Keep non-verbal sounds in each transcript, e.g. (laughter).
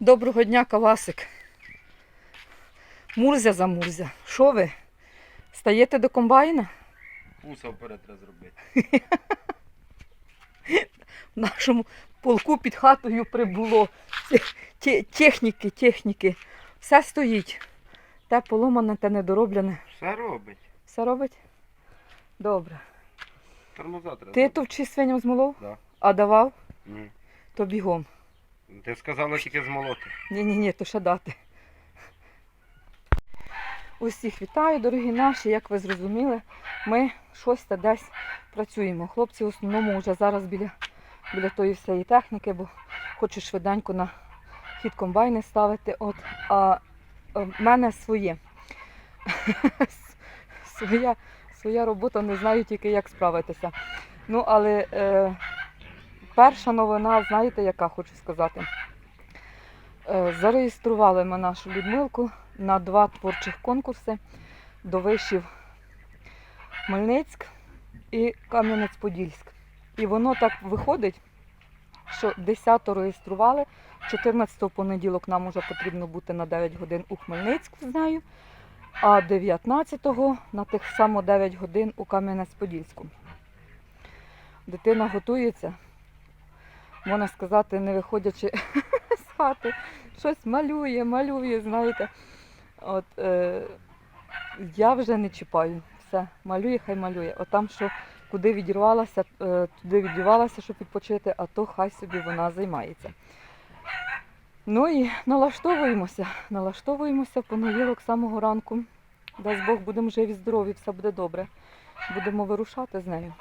Доброго дня, Кавасик. Мурзя за Мурзя. Що ви? Стаєте до комбайна? Пуса вперед треба зробити. В нашому полку під хатою прибуло. Те- те- Техніки, техніки. Все стоїть. Те поломане, те недороблене. Все робить. Все робить? Добре. Тормоза треба. Ти товчи свиням змолов? Да. А давав? Ні. То бігом. Ти сказала тільки змолоти. Ні-ні-ні, то ще дати. Усіх вітаю, дорогі наші, як ви зрозуміли, ми щось та десь працюємо. Хлопці в основному вже зараз біля, біля тої всієї техніки, бо хочуть швиденько на хід комбайни ставити. От, а е, в мене своє. (laughs) своя, своя робота, не знаю тільки, як справитися. Ну, але е, перша новина, знаєте, яка хочу сказати. Е, Зареєстрували ми нашу Людмилку на два творчих конкурси до вишів Хмельницьк і Кам'янець-Подільськ. І воно так виходить, що 10-го реєстрували, 14-го понеділок нам вже потрібно бути на 9 годин у Хмельницьку з нею, а 19-го на тих само 9 годин у Кам'янець-Подільську. Дитина готується, можна сказати, не виходячи (laughs) з хати, щось малює, малює, знаєте. От, е, я вже не чіпаю. Все, малює, хай малює. От там, що куди відірвалася, е, туди відірвалася, щоб відпочити, а то хай собі вона займається. Ну і налаштовуємося, налаштовуємося в понеділок самого ранку. Дасть Бог, будемо живі, здорові, все буде добре. Будемо вирушати з нею.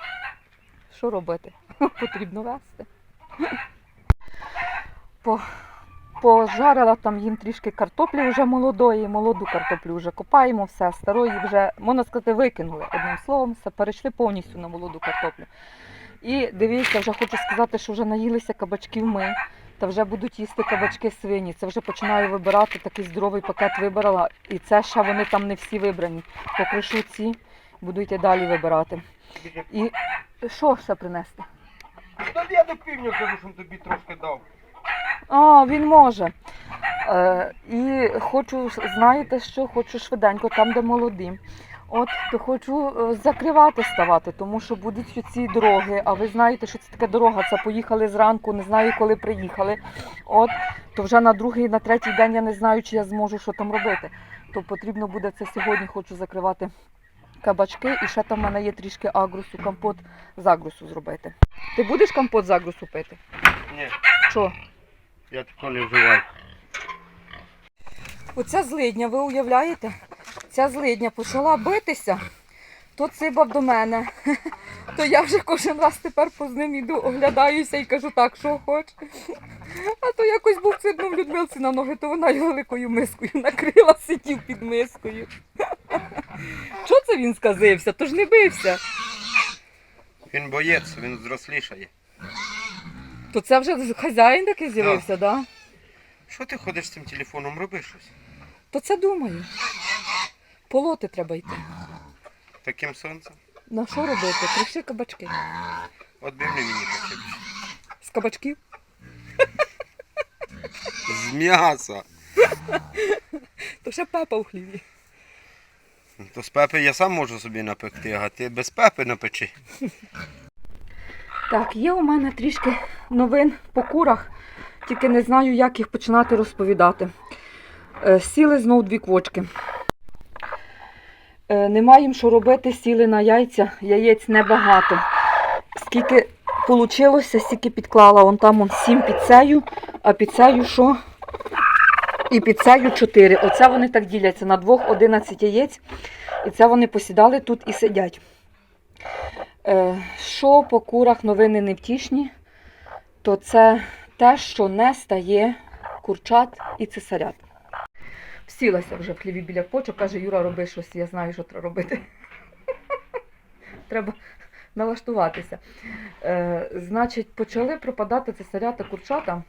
Що робити? (laughs) Потрібно вести. По, пожарила там їм трішки картоплі вже молодої, молоду картоплю вже копаємо, все, старої вже, можна сказати, викинули. Одним словом, все, перейшли повністю на молоду картоплю. І дивіться, вже хочу сказати, що вже наїлися кабачків ми, та вже будуть їсти кабачки свині. Це вже починаю вибирати, такий здоровий пакет вибрала. І це ще вони там не всі вибрані. Покришу ці, буду йти далі вибирати. І що ще принести? Та я до півня кажу, що тобі трошки дав. А, він може. Е, і хочу, знаєте що, хочу швиденько, там, де молоді. От, то хочу е, закривати ставати, тому що будуть ці дороги. А ви знаєте, що це таке дорога? Це поїхали зранку, не знаю, коли приїхали. От, то вже на другий, на третій день я не знаю, чи я зможу що там робити. То потрібно буде це сьогодні, хочу закривати кабачки. І ще там в мене є трішки агрусу, компот з агрусу зробити. Ти будеш компот з агрусу пити? Ні, Чого? я такого не вживаю. Оця злидня, ви уявляєте? Ця злидня почала битися, то цибав до мене. (laughs) То я вже кожен раз тепер по ним іду, оглядаюся і кажу так, що хоч. А то якось був видно в Людмилці на ноги, то вона його великою мискою накрила, сидів під мискою. (laughs) Що це він сказився? То ж не бився. Він боєць, він зрослішає. То це вже хазяїн такий з'явився, так? Да? Що ти ходиш з цим телефоном, роби щось? То це думаю. Полоти треба йти. Таким сонцем. На що робити? Криши кабачки. От би мені хоче. З кабачків. З м'яса. То ще пепа в хліві. То з пепи я сам можу собі напекти, а ти без пепи напечи. Так, є у мене трішки новин по курах, тільки не знаю, як їх починати розповідати. Е, Сіли знов дві квочки. Е, Нема їм що робити, сіли на яйця, яєць небагато. Скільки вийшло, стільки підклала. Вон там он під цею, а під цею що? І під цею чотири. Оце вони так діляться на двох 11 яєць. І це вони посідали тут і сидять. Е, Що по курах новини невтішні, то це те, що не стає курчат і цесарят. Всілася вже в хліві біля почок, каже, Юра, роби щось, я знаю, що треба робити. (laughs) Треба налаштуватися. Е, значить, почали пропадати цесарята курчата.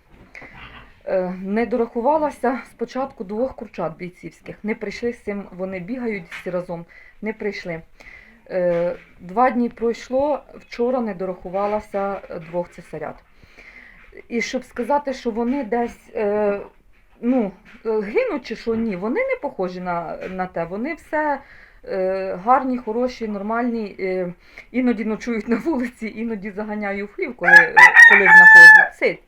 Е, не дорахувалася спочатку двох курчат бійцівських. Не прийшли з цим, вони бігають всі разом, не прийшли. Е, Два дні пройшло, вчора не дорахувалася двох цесарят. І щоб сказати, що вони десь ну, гинуть чи що ні, вони не похожі на, на те. Вони все е, гарні, хороші, нормальні. Е, іноді ночують на вулиці, іноді заганяю в хлів, коли, е, коли знаходжу. Сидь.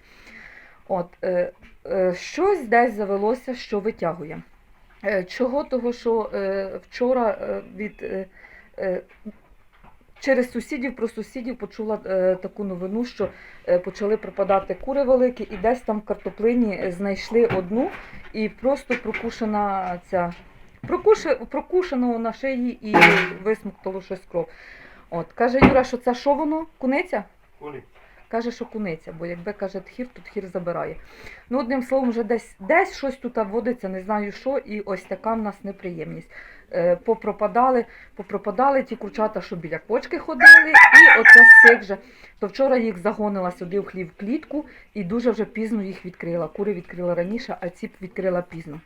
От, е, е, щось десь завелося, що витягує. Е, чого? Того, що е, вчора е, від. Е, е, Через сусідів про сусідів почула е, таку новину, що е, почали пропадати кури великі, і десь там в картоплині знайшли одну, і просто прокушена ця прокуше, прокушено на шиї і висмоктало щось кров. От каже Юра, що це що воно? Куниця? Каже, що куниця, бо якби каже тхір, то тхір забирає. Ну, одним словом, вже десь, десь щось тут водиться, не знаю що, і ось така в нас неприємність. Е, попропадали, попропадали ті курчата, що біля кочки ходили, і оце з цих же. То вчора їх загонила сюди в хлів клітку і дуже вже пізно їх відкрила. Кури відкрила раніше, а ці відкрила пізно.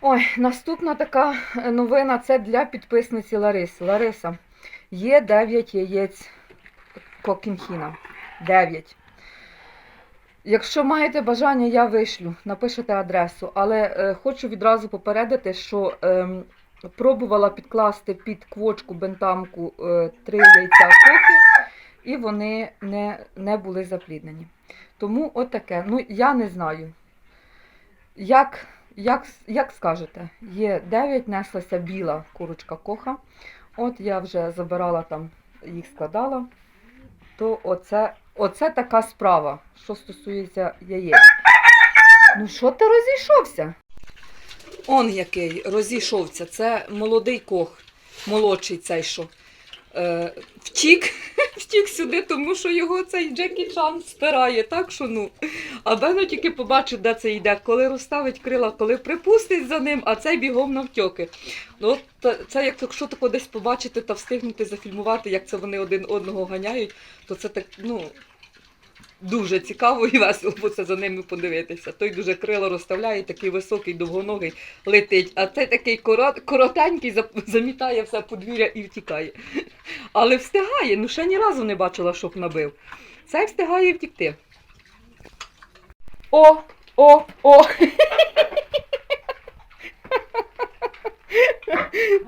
Ой, наступна така е, новина це для підписниці Лариси. Лариса, є 9 яєць кокінхіна. 9. Якщо маєте бажання, я вишлю, напишете адресу, але е, хочу відразу попередити, що ем, пробувала підкласти під квочку бентамку е, три яйця кохи, і вони не, не були запліднені. Тому от. Ну, я не знаю. Як, як, як скажете, є 9, неслася біла курочка коха. От я вже забирала там, їх складала. То оце, оце така справа, що стосується яєць. Ну що ти розійшовся? Он який розійшовся. Це молодий кох, молодший цей що. Е, втік, втік сюди, тому що його цей Джекі Чан стирає, так що ну. А Бено тільки побачив, де це йде, коли розставить крила, коли припустить за ним, а цей бігом навтьоки. Ну, це як якщо тако десь побачити та встигнути зафільмувати, як це вони один одного ганяють, то це так, ну. Дуже цікаво і весело за ними подивитися. Той дуже крило розставляє, такий високий, довгоногий летить, а цей такий корот, коротенький замітає все подвір'я і втікає. Але встигає, ну ще ні разу не бачила, щоб набив. Цей встигає втікти. О, о, о!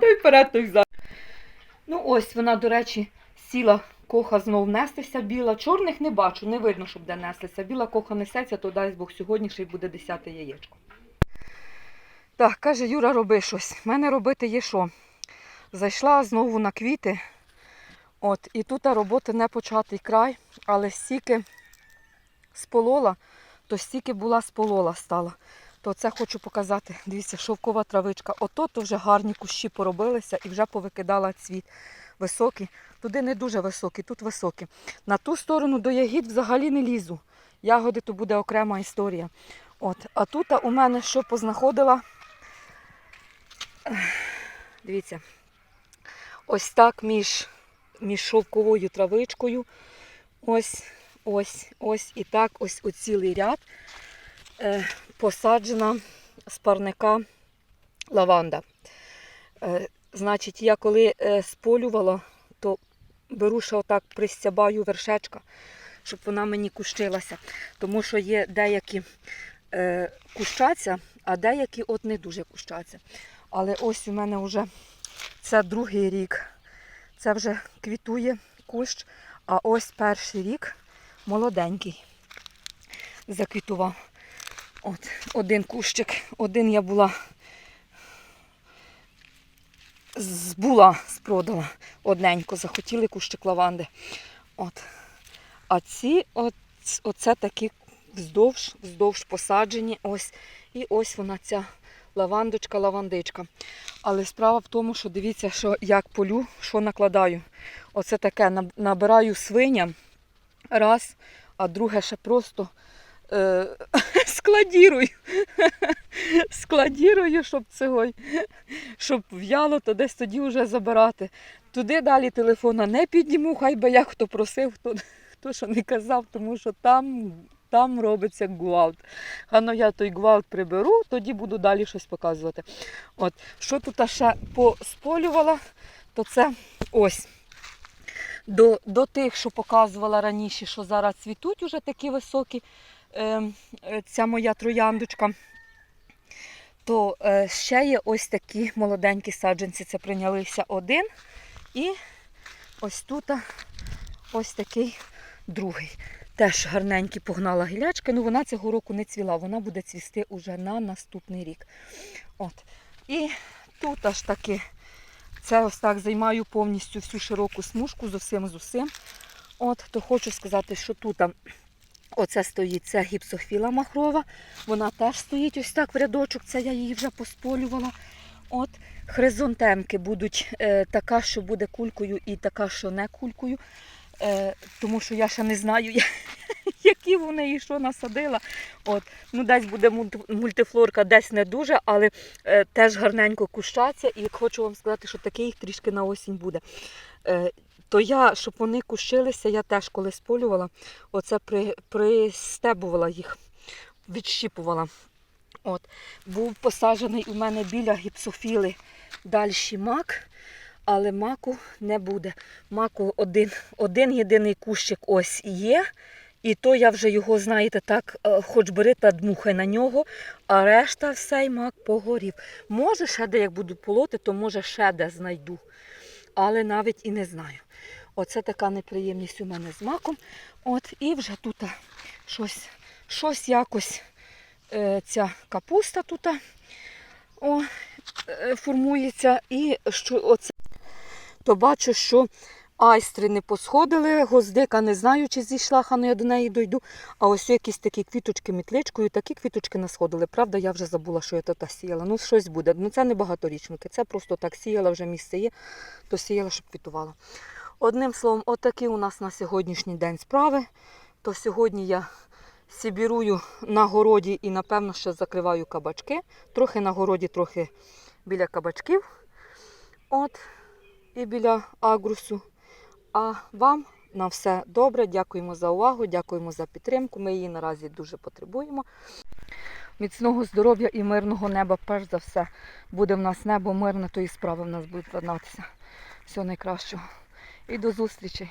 Той вперед, той взад. Ну ось вона, до речі, сіла коха знов нестися біла. Чорних не бачу, не видно, щоб де неслися. Біла коха несеться, то дасть Бог сьогодні ще й буде десяте яєчко. Так, каже Юра, роби щось. В мене робити є що? Зайшла знову на квіти. От, і тут роботи не початий край, але стільки сполола, то стільки була сполола стала. То це хочу показати. Дивіться, шовкова травичка. Ото то вже гарні кущі поробилися і вже повикидала цвіт. Високі. Туди не дуже високі, тут високі. На ту сторону до ягід взагалі не лізу. Ягоди то буде окрема історія. От. А тут у мене що познаходила. Дивіться, ось так між, між шовковою травичкою. Ось, ось, ось і так, ось у цілий ряд е, посаджена з парника лаванда. Е, значить, я коли е, сполювала, беру ще отак пристябаю вершечка, щоб вона мені кущилася. Тому що є деякі е, кущаться, а деякі от не дуже кущаться. Але ось у мене вже це другий рік. Це вже квітує кущ, а ось перший рік молоденький заквітував. От, один кущик, один я була збула, спродала одненько, захотіли кущик лаванди. От. А ці, от, оце такі вздовж, вздовж посаджені. Ось. І ось вона ця лавандочка, лавандичка. Але справа в тому, що дивіться, що як полю, що накладаю. Оце таке набираю свиням раз, а друге ще просто е, (laughs) складірую. (laughs) складірую, щоб цього, щоб в'яло, то десь тоді вже забирати. Туди далі телефона не підніму, хай би як хто просив, хто, хто що не казав, тому що там, там робиться гвалт. А ну я той гвалт приберу, тоді буду далі щось показувати. От, що тут ще посполювала, то це ось. До, до тих, що показувала раніше, що зараз цвітуть уже такі високі, ця моя трояндочка, то е, ще є ось такі молоденькі саджанці. Це прийнялися один. І ось тут ось такий другий. Теж гарненький погнала гілячки. Ну вона цього року не цвіла, вона буде цвісти уже на наступний рік. От. І тут аж таки це ось так займаю повністю всю широку смужку з усім з усім. От, то хочу сказати, що тут оце стоїть це гіпсофіла махрова. Вона теж стоїть ось так в рядочок, це я її вже посполювала. От, хризантемки будуть е, така, що буде кулькою, і така, що не кулькою. Е, тому що я ще не знаю, я- (laughs) які вони і що насадила. От, ну, десь буде мультифлорка, десь не дуже, але е, теж гарненько кущаться. І хочу вам сказати, що таке їх трішки на осінь буде. Е, то я, щоб вони кущилися, я теж коли сполювала, оце при, пристебувала їх, відщіпувала. От. Був посаджений у мене біля гіпсофіли далі мак, але маку не буде. Маку один, один єдиний кущик ось є. І то я вже його, знаєте, так, е, хоч бери та дмухай на нього, а решта все мак погорів. Може, ще де як буду полоти, то може ще де знайду. Але навіть і не знаю. Оце така неприємність у мене з маком. От, і вже тут щось, щось якось е, ця капуста тут о, е, формується. І що оце, то бачу, що айстри не посходили, гоздика не знаю, чи зійшла, хано я до неї дойду. А ось якісь такі квіточки мітличкою, такі квіточки насходили. Правда, я вже забула, що я тут сіяла. Ну, щось буде. Ну, це не багаторічники, це просто так сіяла, вже місце є, то сіяла, щоб квітувала. Одним словом, отакі у нас на сьогоднішній день справи. То сьогодні я сібірую на городі і, напевно, ще закриваю кабачки. Трохи на городі, трохи біля кабачків. От, і біля агрусу. А вам на все добре. Дякуємо за увагу, дякуємо за підтримку. Ми її наразі дуже потребуємо. Міцного здоров'я і мирного неба, перш за все, буде в нас небо мирне, то і справи в нас будуть ладнатися. Всього найкращого. І до зустрічі!